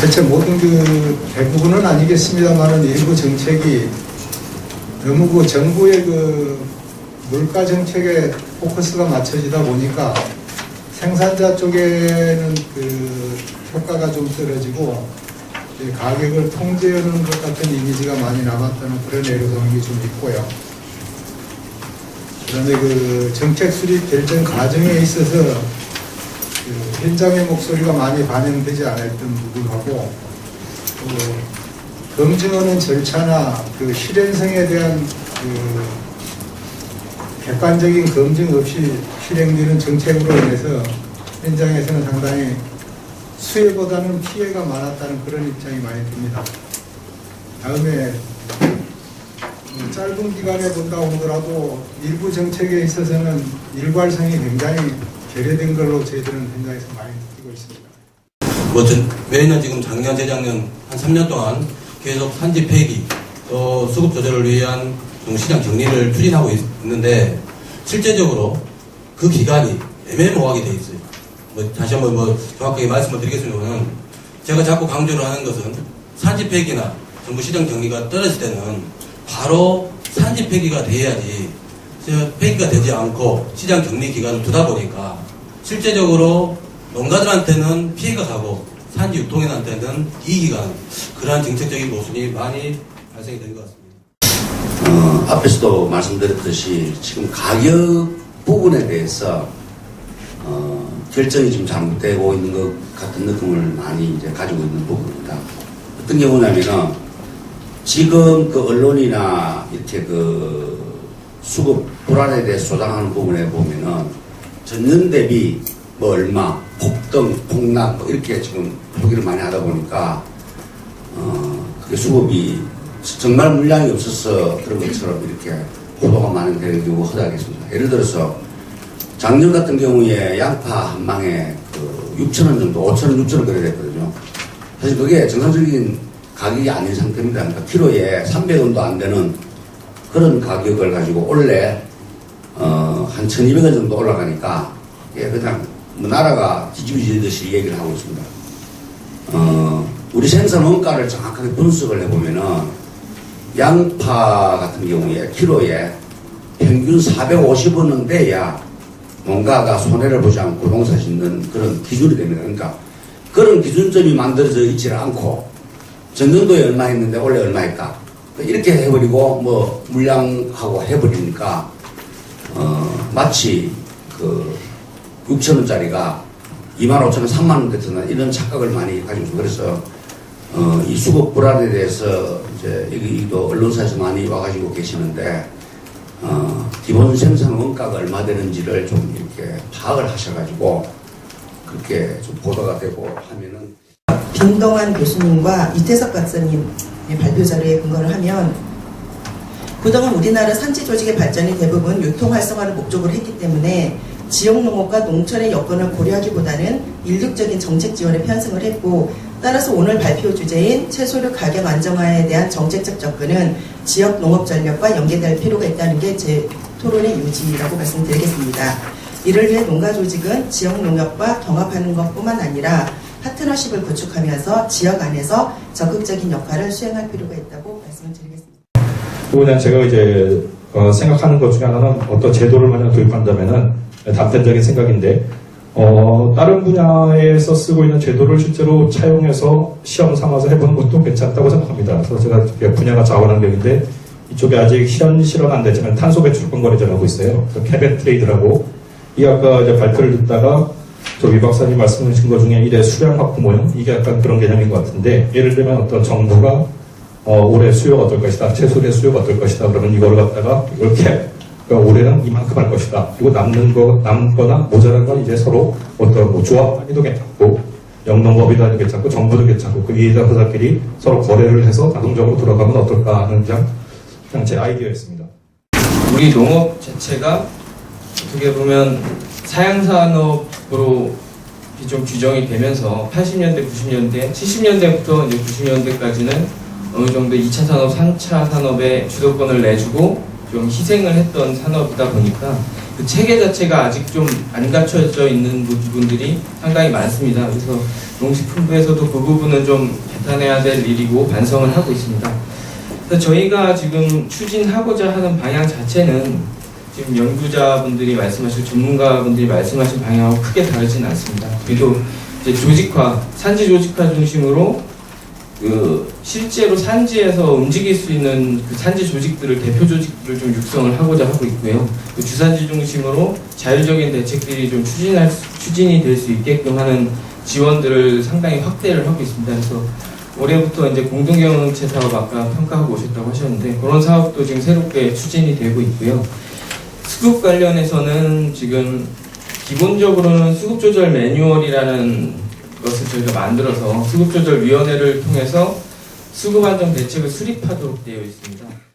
전체 모든 그 대부분은 아니겠습니다만은 일부 정책이 너무 그 정부의 그 물가 정책에 포커스가 맞춰지다 보니까 생산자 쪽에는 그 효과가 좀 떨어지고 이 가격을 통제하는 것 같은 이미지가 많이 남았다는 그런 애로사항이 좀 있고요. 그다음에 그 정책 수립 결정 과정에 있어서 그 현장의 목소리가 많이 반영되지 않았던 부분하고 또 검증하는 절차나 그 실행성에 대한 그 객관적인 검증 없이 실행되는 정책으로 인해서 현장에서는 상당히 수혜보다는 피해가 많았다는 그런 입장이 많이 듭니다. 다음에 어, 짧은 기간에 본다고 하더라도 일부 정책에 있어서는 일괄성이 굉장히 결여된 걸로 저희들은 현장에서 많이 느끼고 있습니다. 뭐 전, 매년 지금 작년, 재작년 한 3년 동안 계속 산지 폐기, 또 수급 조절을 위한 좀 시장 정리를 추진하고 있, 는데 실제적으로 그 기간이 애매모호하게 돼 있어요. 뭐 다시 한번 뭐 정확하게 말씀을 드리겠습니다만 제가 자꾸 강조를 하는 것은 산지 폐기나 정부 시장 정리가 떨어질 때는 바로 산지 폐기가 돼야지 저 폐기가 되지 않고 시장 정리 기간을 두다 보니까 실제적으로 농가들한테는 피해가 가고 산지 유통인한테는 이익이 가는 그러한 정책적인 모순이 많이 발생이 된 것 같습니다. 어, 앞에서도 말씀드렸듯이 지금 가격 부분에 대해서 어, 결정이 지금 잘못되고 있는 것 같은 느낌을 많이 이제 가지고 있는 부분입니다. 어떤 경우냐면은 지금 그 언론이나 이렇게 그 수급 불안에 대해 조장하는 부분에 보면은 전년 대비 뭐 얼마 폭등 폭락 뭐 이렇게 지금 표기를 많이 하다 보니까 어, 그게 수급이 정말 물량이 없어서 그런 것처럼 이렇게 보도가 되는 경우가 허다하겠습니다. 예를 들어서 작년 같은 경우에 양파 한 망에 그 6천 원 정도, 5천 원, 6천 원 그래 됐거든요. 사실 그게 정상적인 가격이 아닌 상태입니다. 그러니까 키로에 300원도 안 되는 그런 가격을 가지고 원래 어, 한 1200원 정도 올라가니까 예, 그냥 뭐 나라가 뒤집어지듯이 얘기를 하고 있습니다. 어, 우리 생산 원가를 정확하게 분석을 해보면은 양파 같은 경우에 키로에 평균 450원은 돼야 농가가 손해를 보지 않고 농사 짓는 그런 기준이 됩니다. 그러니까 그런 기준점이 만들어져 있지를 않고 전년도에 얼마 했는데 올해 얼마 했다. 이렇게 해버리고 뭐 물량하고 해버리니까 어, 마치 그 6천 원짜리가 2만 5천 원, 3만 원 같은 이런 착각을 많이 가지고. 그래서 어, 이 수급 불안에 대해서 이제 여기도 언론사에서 많이 와가지고 계시는데 어, 기본 생산 원가가 얼마 되는지를 좀 이렇게 파악을 하셔가지고 그렇게 좀 보도가 되고 하면은 빈동환 교수님과 이태석 박사님의 발표 자료에 근거를 하면 그동안 우리나라 산지 조직의 발전이 대부분 유통 활성화를 목적으로 했기 때문에 지역 농업과 농촌의 여건을 고려하기보다는 일률적인 정책 지원에 편승을 했고 따라서 오늘 발표 주제인 채소류 가격 안정화에 대한 정책적 접근은 지역 농업 전략과 연계될 필요가 있다는 게 제 토론의 요지라고 말씀드리겠습니다. 이를 위해 농가 조직은 지역 농협과 경합하는 것뿐만 아니라 파트너십을 구축하면서 지역 안에서 적극적인 역할을 수행할 필요가 있다고 말씀을 드리겠습니다. 또 그냥 제가 이제 어, 생각하는 것 중에 하나는 어떤 제도를 만약 도입한다면은 단편적인 생각인데 어, 다른 분야에서 쓰고 있는 제도를 실제로 차용해서 시험 삼아서 해보는 것도 괜찮다고 생각합니다. 그래서 제가 분야가 자원환경인데 이쪽에 아직 현실은 안 되지만 탄소 배출권 거래제를 하고 있어요. 그래서 캐벤 트레이드라고 이 아까 이제 발표를 듣다가 저위 박사님 말씀하신 것 중에 일의 수량 확보 모형 이게 약간 그런 개념인 것 같은데 예를 들면 어떤 정부가 어, 올해 수요가 어떨 것이다. 채소의 수요가 어떨 것이다. 그러면 이거를 갖다가 이렇게 그러니까 올해는 이만큼 할 것이다. 그리고 남는 거, 남거나 모자란 건 이제 서로 어떤 뭐 조합 단위도 괜찮고 영농법이 단위도 괜찮고 정부도 괜찮고 그 이해자들끼리 서로 거래를 해서 자동적으로 돌아가면 어떨까 하는 그냥, 그냥 제 아이디어였습니다. 우리 농업 자체가 어떻게 보면 사양산업으로 좀 규정이 되면서 80년대, 90년대, 70년대부터 이제 90년대까지는 어느 정도 2차 산업, 3차 산업에 주도권을 내주고 좀 희생을 했던 산업이다 보니까 그 체계 자체가 아직 좀 안 갖춰져 있는 부분들이 상당히 많습니다. 그래서 농식품부에서도 그 부분은 좀 개탄해야 될 일이고 반성을 하고 있습니다. 그래서 저희가 지금 추진하고자 하는 방향 자체는 지금 연구자분들이 말씀하신 전문가분들이 말씀하신 방향하고 크게 다르진 않습니다. 그래도 이제 조직화, 산지 조직화 중심으로 그 실제로 산지에서 움직일 수 있는 그 산지 조직들을 대표 조직들을 좀 육성을 하고자 하고 있고요. 그 주산지 중심으로 자율적인 대책들이 좀 추진할 수- 추진이 될 수 있게끔 하는 지원들을 상당히 확대를 하고 있습니다. 그래서 올해부터 이제 공동경영체 사업 아까 평가하고 오셨다고 하셨는데 그런 사업도 지금 새롭게 추진이 되고 있고요. 수급 관련해서는 지금 기본적으로는 수급 조절 매뉴얼이라는 것을 저희가 만들어서 수급 조절 위원회를 통해서 수급 안정 대책을 수립하도록 되어 있습니다.